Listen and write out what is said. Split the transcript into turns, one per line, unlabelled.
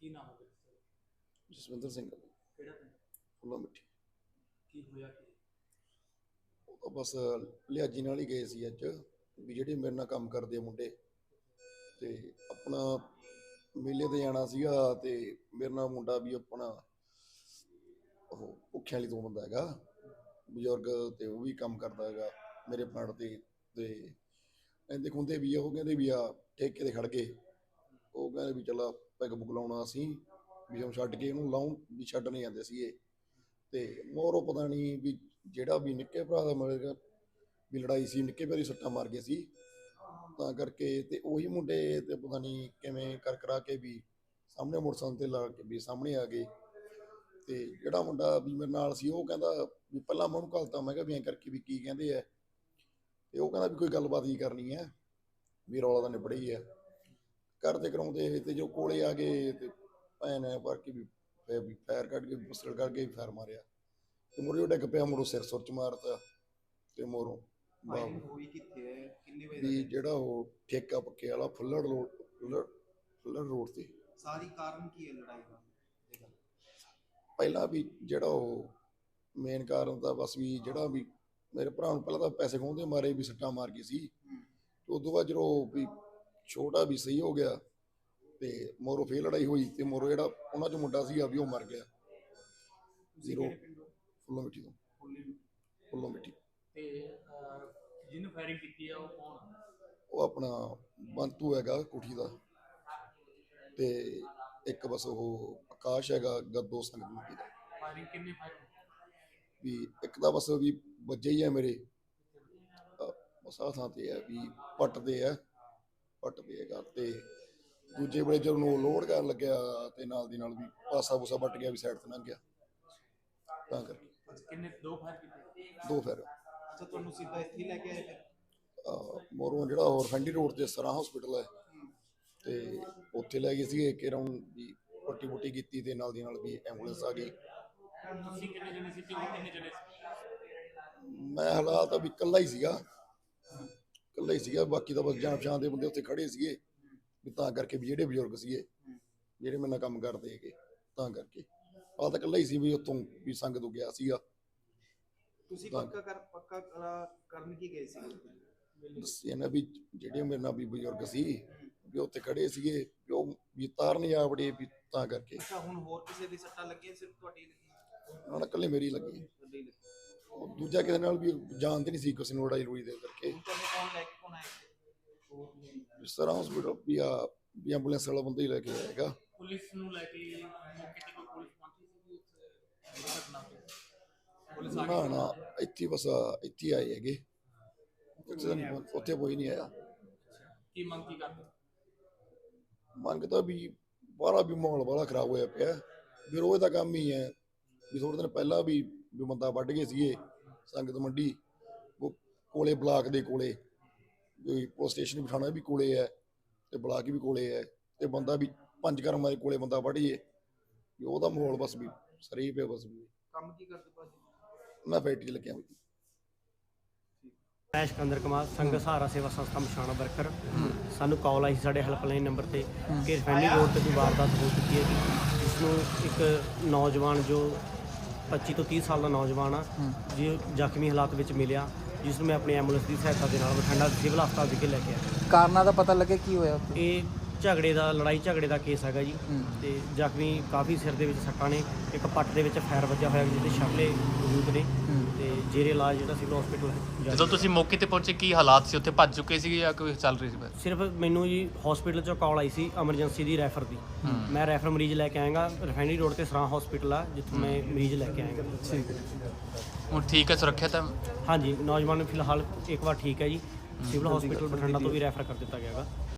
ਕੀ ਨਾਮ ਹੈ ਸਰ?
ਜਸਵਿੰਦਰ ਸਿੰਘ।
ਕਿਹੜਾ ਪਿੰਡ?
ਫੁੱਲਾ ਮਿੱਠੀ
ਕੀ ਹੋਇਆ ਕੀ?
ਉਹ ਤਾਂ ਬਸ ਲਿਆਜੀ ਨਾਲ ਹੀ ਗਏ ਸੀ ਅੱਜ ਵੀ ਜਿਹੜੇ ਮੇਰੇ ਨਾਲ ਕੰਮ ਕਰਦੇ ਆ ਮੁੰਡੇ। ਤੇ ਆਪਣਾ ਮੇਲੇ ਤੇ ਜਾਣਾ ਸੀਗਾ ਤੇ ਮੇਰੇ ਨਾਲ ਮੁੰਡਾ ਵੀ ਆਪਣਾ ਉਹ ਭੁੱਖਿਆਂ ਵਾਲੀ ਤੋਂ ਬੰਦਾ ਹੈਗਾ ਬਜ਼ੁਰਗ ਤੇ ਉਹ ਵੀ ਕੰਮ ਕਰਦਾ ਹੈਗਾ ਮੇਰੇ ਪਿੰਡ ਤੇ ਤੇ ਕਹਿੰਦੇ ਖੁੰਦੇ ਵੀ ਆ ਉਹ ਕਹਿੰਦੇ ਵੀ ਆ ਠੇਕੇ ਤੇ ਖੜ ਗਏ। ਉਹ ਕਹਿੰਦੇ ਵੀ ਚਲਾ ਪੈਗ ਬੁਕ ਲਾਉਣਾ ਅਸੀਂ, ਵੀ ਹਮ ਛੱਡ ਕੇ ਇਹਨੂੰ ਲਾਉਂ ਵੀ ਛੱਡ ਨਹੀਂ ਜਾਂਦੇ ਸੀਗੇ। ਤੇ ਮੋਰੋ ਪਤਾ ਨਹੀਂ ਵੀ ਜਿਹੜਾ ਵੀ ਨਿੱਕੇ ਭਰਾ ਦਾ ਮਿਲੇਗਾ ਵੀ ਲੜਾਈ ਸੀ, ਨਿੱਕੇ ਭਰਾ ਦੀ ਸੱਟਾਂ ਮਾਰ ਗਏ ਸੀ। ਤਾਂ ਕਰਕੇ ਤੇ ਉਹੀ ਮੁੰਡੇ ਤੇ ਪਤਾ ਨਹੀਂ ਕਿਵੇਂ ਕਰ ਕਰਾ ਕੇ ਵੀ ਸਾਹਮਣੇ ਮੋਟਰਸਾਈਕਲ ਤੇ ਲਾ ਕੇ ਵੀ ਸਾਹਮਣੇ ਆ ਗਏ। ਤੇ ਜਿਹੜਾ ਮੁੰਡਾ ਵੀ ਮੇਰੇ ਨਾਲ ਸੀ, ਉਹ ਕਹਿੰਦਾ ਵੀ ਪਹਿਲਾਂ ਮੈਂ ਉਹਨੂੰ ਘਲਤਾ, ਮੈਂ ਕਿਹਾ ਵੀ ਐਂ ਕਰਕੇ ਵੀ ਕੀ ਕਹਿੰਦੇ ਆ। ਤੇ ਉਹ ਕਹਿੰਦਾ ਵੀ ਕੋਈ ਗੱਲਬਾਤ ਹੀ ਕਰਨੀ ਹੈ ਵੀ ਰੌਲਾ ਤਾਂ ਨਿਬੜੇ ਹੀ ਹੈ ਕਰਦੇ ਕਰਾਉਂਦੇ ਤੇ ਜੋ ਕੋਲੇ ਆ ਗਏ ਤੇ ਭੈਣ ਐ ਪਰ ਕੇ ਵੀ ਫੇਰ ਵੀ ਫਾਇਰ ਕੱਢ ਕੇ ਪਿਸਟਲ ਕੱਢ ਕੇ ਫਾਇਰ ਮਾਰਿਆ। ਤੇ ਮੁਰੇ ਡਿੱਗ ਪਿਆ ਮੁਰੋ ਸਿਰ ਸੁਰ ਚ ਮਾਰਤਾ ਤੇ ਮੋਰੋਂ
ਫਾਇਰਿੰਗ ਹੋਈ ਕਿੱਥੇ ਹੈ? ਕਿੰਨੇ ਵਜੇ
ਵੀ ਜਿਹੜਾ ਉਹ ਠੇਕਾ ਪੱਕੇ ਵਾਲਾ ਫੁੱਲੜ ਰੋਡ ਫੁੱਲੜ ਰੋਡ ਤੇ।
ਸਾਰੀ ਕਾਰਨ ਕੀ ਹੈ ਲੜਾਈ ਦਾ? ਇਹ
ਪਹਿਲਾਂ ਵੀ ਜਿਹੜਾ ਉਹ ਮੇਨ ਕਾਰਨ ਤਾਂ ਬਸ ਵੀ ਜਿਹੜਾ ਵੀ ਮੇਰੇ ਭਰਾ ਨੂੰ ਪਹਿਲਾਂ ਤਾਂ ਪੈਸੇ ਖੋਹਦੇ ਮਾਰੇ ਵੀ ਸੱਟਾਂ ਮਾਰ ਗਈ ਸੀ। ਤੇ ਉਦੋਂ ਬਾਅਦ ਜਦੋਂ ਵੀ ਛੋਟਾ ਵੀ ਸਹੀ ਹੋ ਗਿਆ ਤੇ ਮੋਰੋ ਫੇਰ ਲੜਾਈ ਹੋਈ ਤੇ ਮੋਰੋ ਜਿਹੜਾ ਉਹਨਾਂ ਚ ਮੁੰਡਾ ਸੀ ਵੀ ਉਹ ਮਰ ਗਿਆ। ਜ਼ੀਰੋ। ਫੁੱਲੋਂ ਮਿੱਟੀ ਤੋਂ।
ਫੁੱਲੀ
ਮਿੱਟੀ।
ਤੇ ਜਿਹਨੂੰ ਫਾਇਰਿੰਗ ਕੀਤੀ ਆ ਉਹ ਕੌਣ ਆ?
ਉਹ ਆਪਣਾ ਬੰਤੂ ਹੈਗਾ ਕੋਠੀ ਦਾ। ਤੇ ਇੱਕ ਬਸ ਉਹ ਆਕਾਸ਼ ਹੈਗਾ ਗੱਦੋ ਸੰਗ ਦਾ
ਫਾਇਰਿੰਗ ਕਿੰਨੇ ਫਾਇਰ
ਵੀ ਇੱਕ ਤਾਂ ਬਸ ਵੀ ਵੱਜੇ ਹੀ ਆ ਮੇਰੇ। ਬਸ ਆਹ ਥਾਂ ਤੇ ਆ ਵੀ ਪੱਟ ਦੇ ਆ। ਪੱਟ ਹੈਗਾ ਤੇ ਦੂਜੇ ਵੇਲੇ ਜਦੋਂ ਉਹ ਲੋਡ ਕਰਨ ਲੱਗਿਆ ਤੇ ਨਾਲ ਦੀ ਨਾਲ ਵੀ ਪਾਸਾ ਪੂਸਾ ਵੱਟ ਗਿਆ ਵੀ ਸਾਈਡ ਤੇ ਲੰਘ ਗਿਆ। ਤਾਂ ਕਰਕੇ।
ਕਿੰਨੇ ਦੋ ਫਾਇਰ ਕੀਤੇ?
ਦੋ ਫਿਰ
ਅੱਛਾ ਤੁਹਾਨੂੰ ਸਿੱਧਾ ਇੱਥੇ ਲੈ ਕੇ ਆਏ ਫਿਰ?
ਮੋਰੋਂ ਜਿਹੜਾ ਹੋਰ ਫੰਡੀ ਰੋਡ ਤੇ ਸਰਾ ਹਸਪੀਟਲ ਹੈ ਤੇ ਉੱਥੇ ਲੈ ਗਏ ਸੀਗੇ ਕਿ ਰਾਉਂਡ ਵੀ ਪੱਟੀ ਪੁੱਟੀ ਕੀਤੀ ਤੇ ਨਾਲ ਦੀ ਨਾਲ ਵੀ ਐਂਬੂਲੈਂਸ ਆ ਗਈ।
ਤੁਸੀਂ ਕਿੰਨੇ ਜਣੇ ਸੀ? ਤੇ ਉਹ ਕਿੰਨੇ ਜਣੇ ਸੀ?
ਮੈਂ ਹਾਲਾਤ ਵੀ ਇਕੱਲਾ ਹੀ ਸੀਗਾ। ਇਕੱਲਾ ਹੀ ਸੀਗਾ ਬਾਕੀ ਤਾਂ ਬਸ ਜਾਣ ਪਛਾਣ ਦੇ ਬੰਦੇ ਉੱਥੇ ਖੜੇ ਸੀਗੇ। ਵੀ ਤਾਂ ਕਰਕੇ ਵੀ ਜਿਹੜੇ ਬਜ਼ੁਰਗ ਸੀਗੇ ਜਿਹੜੇ ਮੇਰੇ ਨਾਲ ਕੰਮ ਕਰਦੇ ਹੈਗੇ ਤਾਂ ਕਰਕੇ। ਆ ਤਾਂ ਇਕੱਲਾ ਹੀ ਸੀ ਵੀ ਉੱਥੋਂ ਵੀ ਸੰਗ ਤੋਂ ਗਿਆ ਸੀਗਾ।
ਤੁਸੀਂ ਪੱਕਾ ਕਰ ਪੱਕਾ ਕਰਾ- ਕਰਨ ਕੀ ਗਏ ਸੀ
ਦੱਸਿਆ ਨਾ ਵੀ ਜਿਹੜੇ ਮੇਰੇ ਨਾਲ ਵੀ ਬਜ਼ੁਰਗ ਸੀ ਵੀ ਉੱਥੇ ਖੜੇ ਸੀਗੇ ਵੀ ਉਹ ਵੀ ਤਾਰ ਨਹੀਂ ਆ ਵੜੇ ਵੀ ਤਾਂ ਕਰਕੇ।
ਅੱਛਾ ਹੁਣ ਹੋਰ ਕਿਸੇ ਦੀ ਸੱਟਾਂ ਲੱਗੀਆਂ ਸਿਰਫ ਤੁਹਾਡੀ ਲੱਗੀ
ਉਹਨਾਂ ਇਕੱਲੇ ਮੇਰੀ ਲੱਗੀ। ਉਹ ਦੂਜਾ ਕਿਸੇ ਨਾਲ ਵੀ ਜਾਣਦੇ ਨਹੀਂ ਸੀ ਕਿਸੇ ਨੂੰ ਲੜਾਈ ਲੜੂਈ ਦੇ ਕਰਕੇ। ਜਿਸ ਤਰ੍ਹਾਂ ਹਸਪੀਟਲ ਵੀ ਆ ਵੀ ਐਂਬੂਲੈਂਸ ਵਾਲਾ ਬੰਦਾ ਹੀ ਲੈ ਕੇ ਆਏਗਾ।
ਪੁਲਿਸ ਨੂੰ ਲੈ ਕੇ ਮੌਕੇ ਤੇ ਕੋਈ ਪੁਲਿਸ ਪਹੁੰਚੀ ਸੀ ਘਟਨਾ ਤੇ ਪੁਲਿਸ ਆ
ਨਾ ਨਾ ਇੱਥੇ ਬਸ ਇੱਥੇ ਆਏ ਹੈਗੇ। ਉੱਥੇ ਤਾਂ ਕੋਈ ਨਹੀਂ ਆਇਆ।
ਕੀ ਮੰਗ ਕੀ ਕਰਦੇ?
ਮੰਗਦਾ ਵੀ ਬਾਹਲਾ ਵੀ ਮਾਹੌਲ ਬਾਹਲਾ ਖਰਾਬ ਹੋਇਆ ਪਿਆ। ਵੀ ਰੋਜ਼ ਦਾ ਕੰਮ ਹੀ ਹੈ। ਵੀ ਥੋੜੇ ਦਿਨ ਪਹਿਲਾਂ ਵੀ ਵੀ ਬੰਦਾ ਵੱਢ ਗਏ ਸੀਗੇ ਸੰਗਤ ਮੰਡੀ ਉਹ ਕੋਲੇ ਬਲਾਕ ਦੇ ਕੋਲੇ ਵੀ ਪੁਲਿਸ ਸਟੇਸ਼ਨ ਬਿਠਾਣਾ ਵੀ ਕੋਲੇ ਹੈ ਤੇ ਬਲਾਕ ਵੀ ਕੋਲੇ ਹੈ ਤੇ ਬੰਦਾ ਵੀ ਪੰਜ ਕਰਮਾਂ ਦੇ ਕੋਲੇ ਬੰਦਾ ਵੱਢ ਜੇ ਵੀ ਉਹਦਾ ਮਾਹੌਲ ਬਸ ਵੀ ਸਰੀ ਹੀ ਪਿਆ ਬਸ ਵੀ।
ਕੰਮ ਕੀ ਕਰਦੇ ਭਾਜੀ?
ਮੈਂ ਫੈਕਟਰੀ ਲੱਗਿਆ ਵੀ
ਮੈਂ ਸਿਕੰਦਰ ਕੁਮਾਰ ਸੰਘ ਸਹਾਰਾ ਸੇਵਾ ਸੰਸਥਾ ਮਸ਼ਾਣਾ ਵਰਕਰ। ਸਾਨੂੰ ਕਾਲ ਆਈ ਸੀ ਸਾਡੇ ਹੈਲਪਲਾਈਨ ਨੰਬਰ ਤੇ ਕਿ ਰਫੈਨੀ ਰੋਡ ਤੇ ਕੋਈ ਵਾਰਦਾਤ ਹੋ ਚੁੱਕੀ ਹੈ ਜਿਸ ਨੂੰ ਇੱਕ ਨੌਜਵਾਨ ਜੋ 25 ਤੋਂ 30 ਸਾਲ ਦਾ ਨੌਜਵਾਨ ਆ। ਜੋ ਜ਼ਖਮੀ ਹਾਲਾਤ ਵਿੱਚ ਮਿਲਿਆ ਜਿਸ ਨੂੰ ਮੈਂ ਆਪਣੀ ਐਂਬੂਲੈਂਸ ਦੀ ਸਹਾਇਤਾ ਦੇ ਨਾਲ ਬਠਿੰਡਾ ਸਿਵਲ ਹਸਪਤਾਲ ਵਿਖੇ ਲੈ ਕੇ ਆਇਆ।
ਕਾਰਨਾਂ ਦਾ ਪਤਾ ਲੱਗੇ ਕੀ ਹੋਇਆ ਉੱਥੇ?
ਇਹ ਝਗੜੇ ਦਾ ਲੜਾਈ ਝਗੜੇ ਦਾ ਕੇਸ ਹੈਗਾ ਜੀ।
ਹੂੰ।
ਤੇ ਜ਼ਖਮੀ ਕਾਫੀ ਸਿਰ ਦੇ ਵਿੱਚ ਸੱਟਾਂ ਨੇ ਇੱਕ ਪੱਟ ਦੇ ਵਿੱਚ ਫਾਇਰ ਵੱਜਾ ਹੋਇਆ ਜਿਹਦੇ ਸ਼ਰਲੇ ਮੌਜੂਦ ਨੇ। ਤੇ ਜੇਰੇ ਇਲਾਜ ਜਿਹੜਾ ਸਿਵਲ ਹਸਪੀਟਲ
ਜਦੋਂ ਤੁਸੀਂ ਮੌਕੇ ਤੇ ਪਹੁੰਚੇ ਕੀ ਹਾਲਾਤ ਸੀ? ਉੱਥੇ ਭੱਜ ਚੁੱਕੇ ਸੀਗੇ ਜਾਂ ਕੋਈ ਚੱਲ ਰਹੀ ਸੀ? ਬਸ
ਸਿਰਫ ਮੈਨੂੰ ਜੀ ਹਸਪੀਟਲ ਚੋਂ ਕਾਲ ਆਈ ਸੀ ਐਮਰਜੈਂਸੀ ਦੀ ਰੈਫਰ ਦੀ। ਮੈਂ ਰੈਫਰ ਮਰੀਜ਼ ਲੈ ਕੇ ਆਇਆਗਾ ਰਿਫਾਈਨਰੀ ਰੋਡ ਤੇ ਸਰਾਂ ਹਸਪੀਟਲ ਆ ਜਿੱਥੋਂ ਮੈਂ ਮਰੀਜ਼ ਲੈ ਕੇ ਆਇਆਗਾ।
ਠੀਕ ਹੈ।
ਹੁਣ ਠੀਕ ਹੈ ਸੁਰੱਖਿਅਤ ਹੈ?
ਹਾਂਜੀ ਨੌਜਵਾਨ ਨੂੰ ਫਿਲਹਾਲ ਇੱਕ ਵਾਰ ਠੀਕ ਹੈ ਜੀ। ਸਿਵਲ ਹਸਪੀਟਲ ਬਠਿੰਡਾ ਤੋਂ ਵੀ ਰੈਫਰ ਕਰ ਦਿੱਤਾ ਗਿਆਗਾ।